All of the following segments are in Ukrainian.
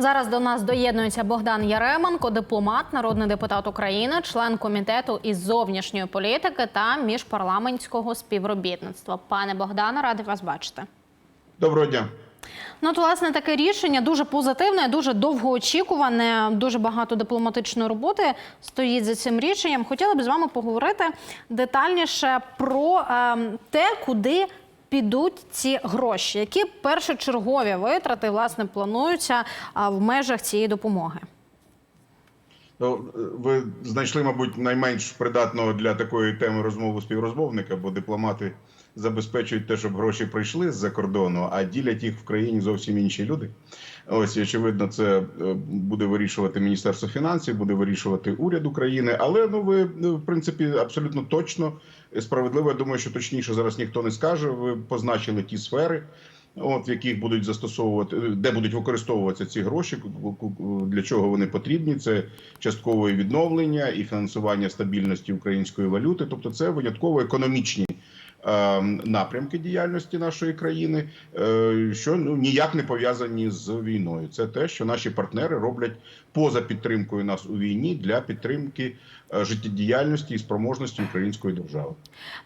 Зараз до нас доєднується Богдан Яременко, дипломат, народний депутат України, член комітету із зовнішньої політики та міжпарламентського співробітництва. Пане Богдане, радий вас бачити. Доброго дня. Ну, от, власне, таке рішення дуже позитивне, дуже довгоочікуване, дуже багато дипломатичної роботи стоїть за цим рішенням. Хотіла б з вами поговорити детальніше про е, те, куди підуть ці гроші, які першочергові витрати власне плануються в межах цієї допомоги. Ну, ви знайшли, мабуть, найменш придатного для такої теми розмову співрозмовника, бо дипломати забезпечують те, щоб гроші прийшли з-за кордону, а ділять їх в країні зовсім інші люди. Ось очевидно, це е, буде вирішувати Міністерство фінансів, буде вирішувати уряд України. Але ну ви ну, в принципі абсолютно точно справедливо. Я думаю, що точніше зараз ніхто не скаже. Ви позначили ті сфери. От в яких будуть застосовувати, де будуть використовуватися ці гроші, для чого вони потрібні? Це часткове відновлення і фінансування стабільності української валюти. Тобто, це винятково економічні е, напрямки діяльності нашої країни, е, що ну ніяк не пов'язані з війною. Це те, що наші партнери роблять поза підтримкою нас у війні для підтримки е, життєдіяльності і спроможності української держави.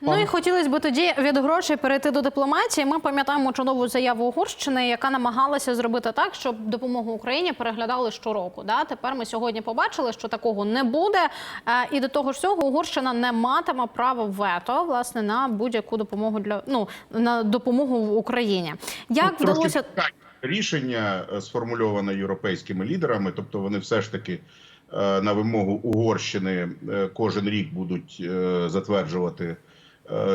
Ну і хотілося б тоді від грошей перейти до дипломатії. Ми пам'ятаємо чудову заяву Угорщини, яка намагалася зробити так, щоб допомогу Україні переглядали щороку. Да? Тепер ми сьогодні побачили, що такого не буде. Е, І до того ж всього Угорщина не матиме права вето власне на будь-яку допомогу для ну на допомогу в Україні. Як Ну, вдалося. Рішення е, сформульоване європейськими лідерами, тобто вони все ж таки е, на вимогу Угорщини е, кожен рік будуть затверджувати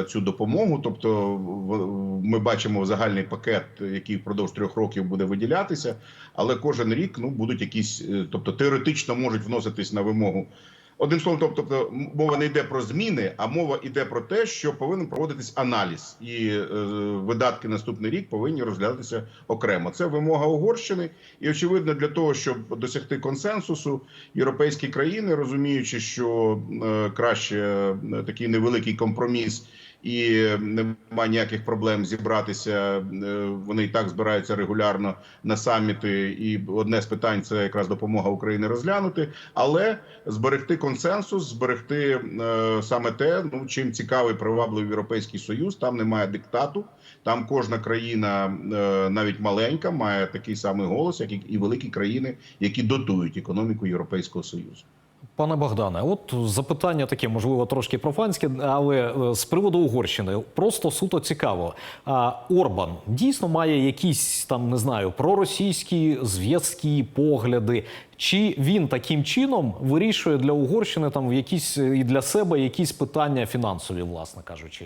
цю допомогу. Тобто, ми бачимо загальний пакет, який впродовж трьох років буде виділятися, але кожен рік ну будуть якісь, тобто теоретично можуть вноситись на вимогу. Одним словом, тобто мова не йде про зміни, а мова йде про те, що повинен проводитись аналіз, і е, видатки наступний рік повинні розглядатися окремо. Це вимога Угорщини, і очевидно, для того, щоб досягти консенсусу, європейські країни, розуміючи, що е, краще е, такий невеликий компроміс. І немає ніяких проблем зібратися. Е, Вони і так збираються регулярно на саміти. І одне з питань це якраз допомога Україні розглянути, але зберегти консенсус, зберегти е, саме те, ну чим цікавий привабливий європейський союз. Там немає диктату. Там кожна країна, е, навіть маленька, має такий самий голос, як і- і великі країни, які дотують економіку Європейського союзу. Пане Богдане, от запитання таке, можливо, трошки профанське, але е, з приводу Угорщини просто суто цікаво. А Орбан дійсно має якісь там не знаю проросійські зв'язки, погляди. Чи він таким чином вирішує для Угорщини там в якісь е, і для себе якісь питання фінансові, власне кажучи?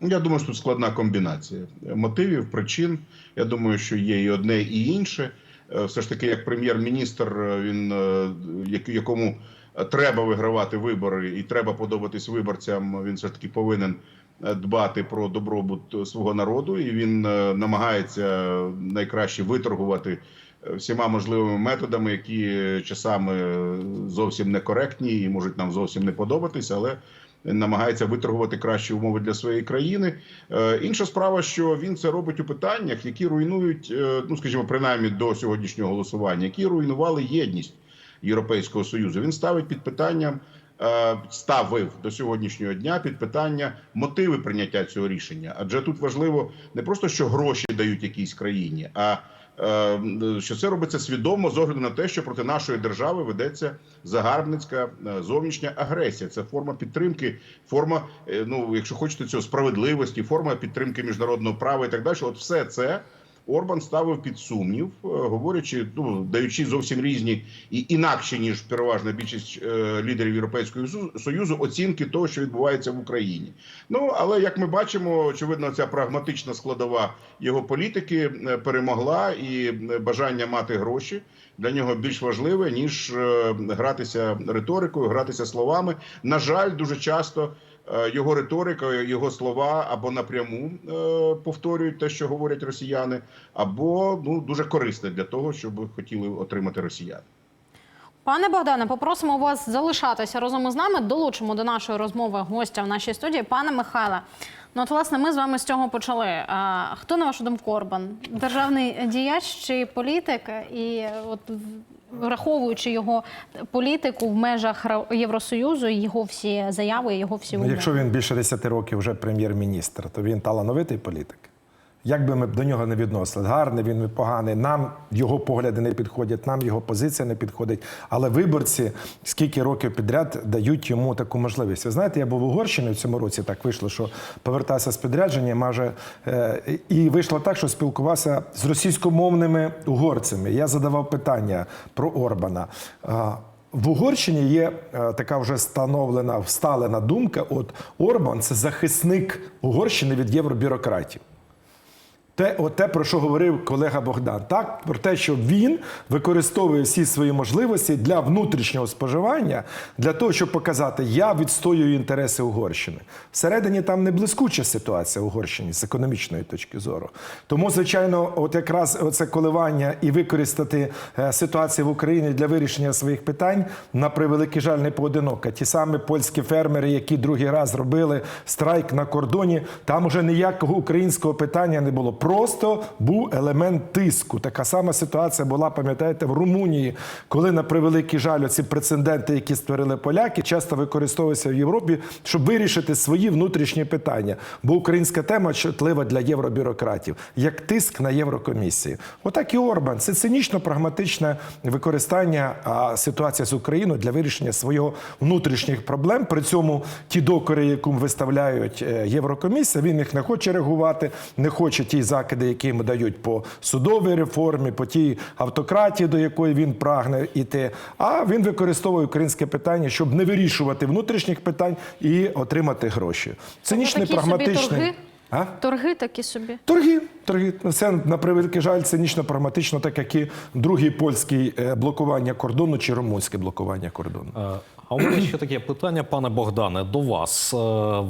Я думаю, що тут складна комбінація мотивів, причин. Я думаю, що є і одне, і інше. Е, Все ж таки, як прем'єр-міністр, е, він е, якому треба вигравати вибори, і треба подобатись виборцям. Він все ж таки повинен дбати про добробут свого народу, і він намагається найкраще виторгувати всіма можливими методами, які часами зовсім некоректні і можуть нам зовсім не подобатись, але намагається виторгувати кращі умови для своєї країни. Е, Інша справа, що він це робить у питаннях, які руйнують, е, ну скажімо, принаймні до сьогоднішнього голосування, які руйнували єдність Європейського союзу. Він ставить під питанням. Е, Ставив до сьогоднішнього дня під питання мотиви прийняття цього рішення, адже тут важливо не просто що гроші дають якійсь країні, а е, що це робиться свідомо з огляду на те, що проти нашої держави ведеться загарбницька е, зовнішня агресія. Це форма підтримки, форма, ну якщо хочете, цього справедливості, форма підтримки міжнародного права і так далі. От все це. Орбан ставив під сумнів, е, говорячи, ну даючи зовсім різні і інакші ніж переважна більшість е, лідерів Європейського союзу оцінки того, що відбувається в Україні. Ну але як ми бачимо, очевидно, ця прагматична складова його політики е, перемогла, і бажання мати гроші для нього більш важливе ніж гратися риторикою, гратися словами. На жаль, дуже часто. Е, Його риторика, його слова або напряму е, повторюють те, що говорять росіяни, або ну дуже корисне для того, щоб хотіли отримати росіяни. Пане Богдане, попросимо вас залишатися разом із нами. Долучимо до нашої розмови гостя в нашій студії. Пане Михайле, Ну, от, власне, ми з вами з цього почали. А, хто, на вашу думку, Орбан? Державний діяч чи політик? І от враховуючи його політику в межах Євросоюзу, його всі заяви, його всі Ну, умови. якщо він більше 10 років вже прем'єр-міністр, то він талановитий політик. Як би ми до нього не відносили, гарний він поганий, нам його погляди не підходять, нам його позиція не підходить. Але виборці скільки років підряд дають йому таку можливість. Ви знаєте, я був у Угорщині в цьому році. Так вийшло, що повертався з підрядження, майже е, і вийшло так, що спілкувався з російськомовними угорцями. Я задавав питання про Орбана. В Угорщині є е, така вже встановлена, всталена думка. От Орбан це захисник Угорщини від євробюрократів. Те, от те, про що говорив колега Богдан, так про те, що він використовує всі свої можливості для внутрішнього споживання, для того, щоб показати, я відстоюю інтереси Угорщини. Всередині там не блискуча ситуація в Угорщині з економічної точки зору. Тому, звичайно, от якраз це коливання і використати е, ситуацію в Україні для вирішення своїх питань на превеликий жаль не поодинока. Ті самі польські фермери, які другий раз робили страйк на кордоні, там уже ніякого українського питання не було. Просто був елемент тиску. Така сама ситуація була, пам'ятаєте, в Румунії, коли на превеликий жаль ці прецеденти, які створили поляки, часто використовуються в Європі, щоб вирішити свої внутрішні питання. Бо українська тема чутлива для євробюрократів, як тиск на Єврокомісію. Отак і Орбан. Це цинічно прагматичне використання ситуації з Україною для вирішення своїх внутрішніх проблем. При цьому ті докори, які виставляють е, Єврокомісія, він їх не хоче реагувати, не хоче ті закиди, які йому дають по судовій реформі, по тій автократії, до якої він прагне іти. А він використовує українське питання, щоб не вирішувати внутрішніх питань і отримати гроші. Цинічний, прагматичний. Торги? А? Торги такі собі. Торги, торги. Це на превеликий жаль, цинічно прагматично, так як і другий польський е, блокування кордону чи румунське блокування кордону. Е, А у мене ще таке питання, пане Богдане, до вас. Е,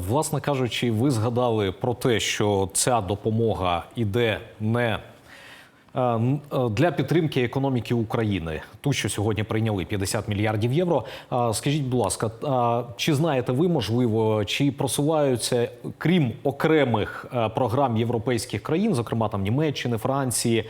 Власне кажучи, ви згадали про те, що ця допомога іде не для підтримки економіки України, ту, що сьогодні прийняли 50 мільярдів євро. Скажіть, будь ласка, чи знаєте ви, можливо, чи просуваються крім окремих е, програм європейських країн, зокрема там Німеччини, Франції,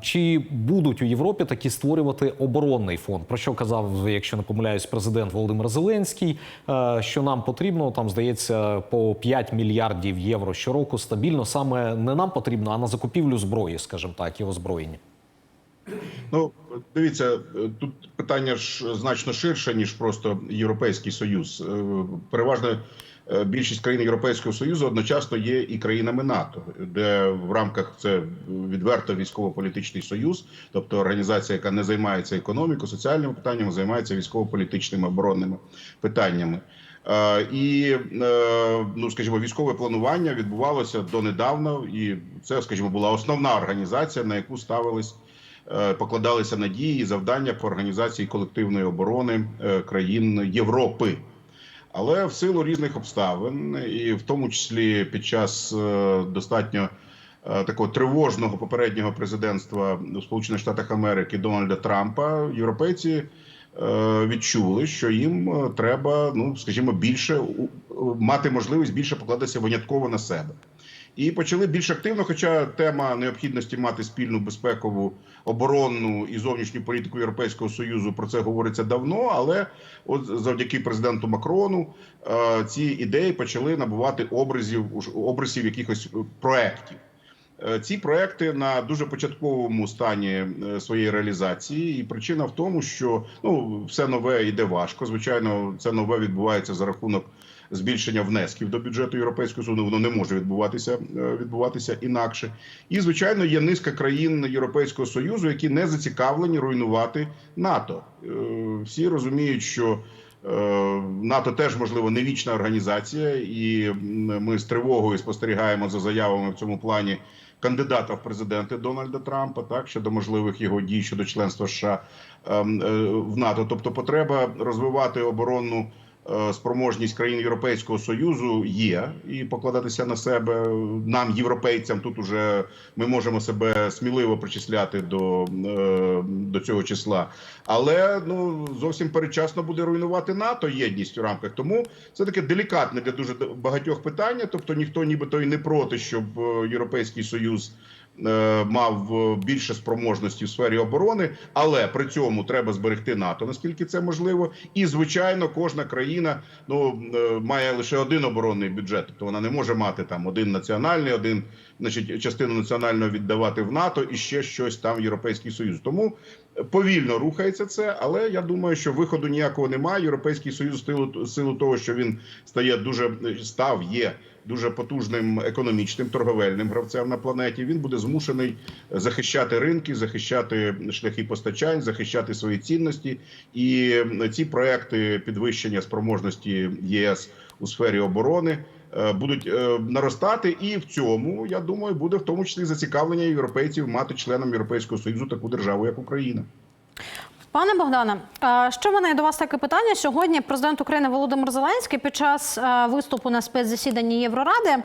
чи будуть у Європі такі створювати оборонний фонд? Про що казав, якщо не помиляюсь, президент Володимир Зеленський, е, що нам потрібно там здається по 5 мільярдів євро щороку стабільно. Саме не нам потрібно, а на закупівлю зброї, скажімо так, і озброєння. Ну, дивіться, тут питання ж значно ширше, ніж просто Європейський Союз. Е, Переважно е, більшість країн Європейського Союзу одночасно є і країнами НАТО, де в рамках це відверто військово-політичний союз, тобто організація, яка не займається економікою, соціальними питаннями, займається військово-політичними оборонними питаннями. Е, І е, ну, скажімо, військове планування відбувалося донедавна, і це, скажімо, була основна організація, на яку ставились е, покладалися надії і завдання по організації колективної оборони країн Європи. Але в силу різних обставин, і в тому числі під час достатньо такого тривожного попереднього президентства у Сполучених Штатах Америки Дональда Трампа, європейці відчули, що їм е, треба, ну скажімо, більше мати можливість більше покладатися винятково на себе. І почали більш активно, хоча тема необхідності мати спільну безпекову, оборонну і зовнішню політику Європейського союзу про це говориться давно. Але от завдяки президенту Макрону е, ці ідеї почали набувати образів образів якихось проєктів. Е, Ці проекти на дуже початковому стані е, своєї реалізації, і причина в тому, що ну все нове йде важко. Звичайно, це нове відбувається за рахунок збільшення внесків до бюджету Європейського Союзу. Воно не може відбуватися е, відбуватися інакше. І звичайно, є низка країн Європейського союзу, які не зацікавлені руйнувати НАТО. Всі розуміють, що НАТО теж можливо не вічна організація, і ми з тривогою спостерігаємо за заявами в цьому плані кандидата в президенти Дональда Трампа, так щодо можливих його дій щодо членства США ем, е, в НАТО. Тобто, потреба розвивати оборонну спроможність країн Європейського союзу є і покладатися на себе нам, європейцям. Тут уже ми можемо себе сміливо причисляти до, е, до цього числа. Але ну зовсім передчасно буде руйнувати НАТО єдність у рамках. Тому це таке делікатне для дуже багатьох питання. Тобто ніхто нібито і не проти, щоб е, Європейський Союз. Е, Мав е, більше спроможності в сфері оборони, але при цьому треба зберегти НАТО, наскільки це можливо. І звичайно, кожна країна ну е, має лише один оборонний бюджет, тобто вона не може мати там один національний, один значить частину національного віддавати в НАТО і ще щось там в Європейський Союз. Тому повільно рухається це, але я думаю, що виходу ніякого немає. Європейський союз силу, силу того, що він стає дуже став, є дуже потужним економічним торговельним гравцем на планеті. Він буде змушений захищати ринки, захищати шляхи постачань, захищати свої цінності. І ці проекти підвищення спроможності ЄС у сфері оборони. е, Будуть е, наростати, і в цьому я думаю, буде в тому числі зацікавлення європейців мати членом Європейського союзу таку державу, як Україна. Пане Богдане, в мене до вас таке питання. Сьогодні президент України Володимир Зеленський під час е, виступу на спецзасіданні Євроради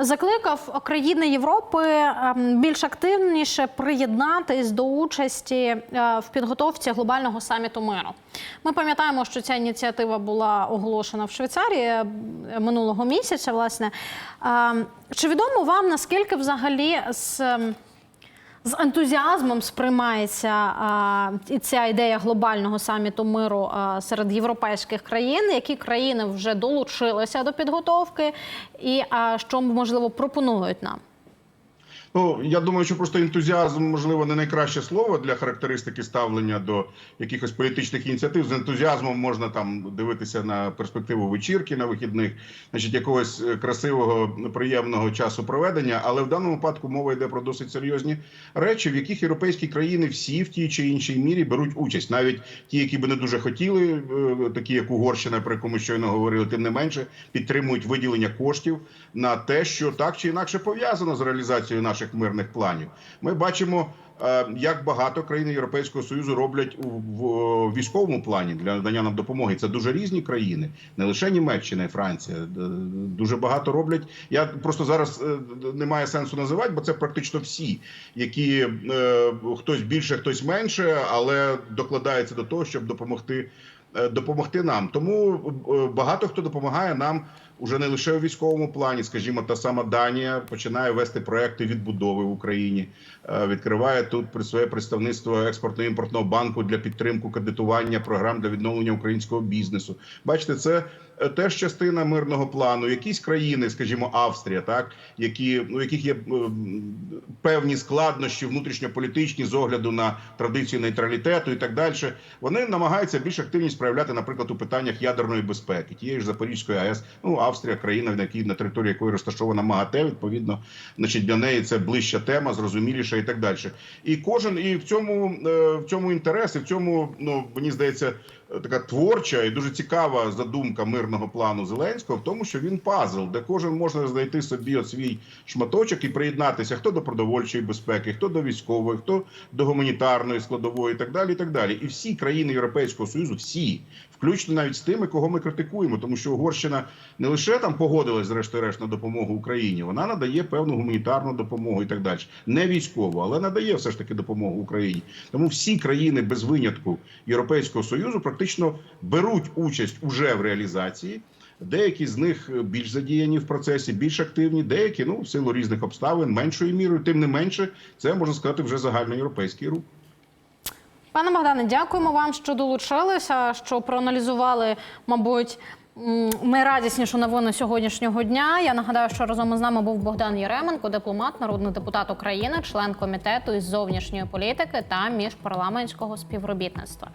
закликав країни Європи ем, більш активніше приєднатись до участі е, в підготовці глобального саміту миру. Ми пам'ятаємо, що ця ініціатива була оголошена в Швейцарії е, минулого місяця. Власне, Ем, чи відомо вам наскільки взагалі з ем, з ентузіазмом сприймається і ця ідея глобального саміту миру серед європейських країн, які країни вже долучилися до підготовки, і що можливо пропонують нам. Ну я думаю, що просто ентузіазм можливо не найкраще слово для характеристики ставлення до якихось політичних ініціатив. З ентузіазмом можна там дивитися на перспективу вечірки на вихідних, значить якогось е, красивого приємного часу проведення. Але в даному випадку мова йде про досить серйозні речі, в яких європейські країни всі в тій чи іншій мірі беруть участь, навіть ті, які би не дуже хотіли, е, такі як Угорщина, про яку ми щойно говорили, тим не менше підтримують виділення коштів на те, що так чи інакше пов'язано з реалізацією наших мирних планів. Ми бачимо. е, Як багато країн Європейського союзу роблять у військовому плані для надання нам допомоги, це дуже різні країни, не лише Німеччина і Франція. Дуже багато роблять. Я просто зараз е, немає сенсу називати, бо це практично всі, які е, хтось більше, хтось менше, але докладається до того, щоб допомогти е, допомогти нам. Тому е, багато хто допомагає нам уже не лише у військовому плані. Скажімо, та сама Данія починає вести проекти відбудови в Україні, е, відкриває тут при своє представництво експортно-імпортного банку для підтримки кредитування програм для відновлення українського бізнесу. Бачите, це. Е, Теж частина мирного плану. Якісь країни, скажімо, Австрія, так які у яких є певні складнощі внутрішньополітичні з огляду на традицію нейтралітету і так далі. Вони намагаються більш активність проявляти, наприклад, у питаннях ядерної безпеки, тієї ж Запорізької АЕС. Ну Австрія, країна, на якій на території якої розташована МАГАТЕ, відповідно, значить для неї це ближча тема, зрозуміліша і так далі. І кожен і в цьому е, в цьому інтерес, в цьому ну мені здається. Така творча і дуже цікава задумка мирного плану Зеленського в тому, що він пазл, де кожен може знайти собі свій шматочок і приєднатися хто до продовольчої безпеки, хто до військової, хто до гуманітарної складової, і так далі. І так далі. І всі країни Європейського союзу, всі, включно навіть з тими, кого ми критикуємо, тому що Угорщина не лише там погодилась, зрештою-решт, на допомогу Україні, вона надає певну гуманітарну допомогу і так далі. Не військову, але надає все ж таки допомогу Україні. Тому всі країни без винятку Європейського союзу практично беруть участь уже в реалізації. Деякі з них більш задіяні в процесі, більш активні, деякі ну в силу різних обставин меншою мірою. Тим не менше, це можна сказати вже загальноєвропейський рух. Пане Богдане, дякуємо вам, що долучилися, що проаналізували, мабуть. Ми Найрадіснішу новину сьогоднішнього дня. Я нагадаю, що разом із нами був Богдан Єременко, дипломат, народний депутат України, член комітету із зовнішньої політики та міжпарламентського співробітництва.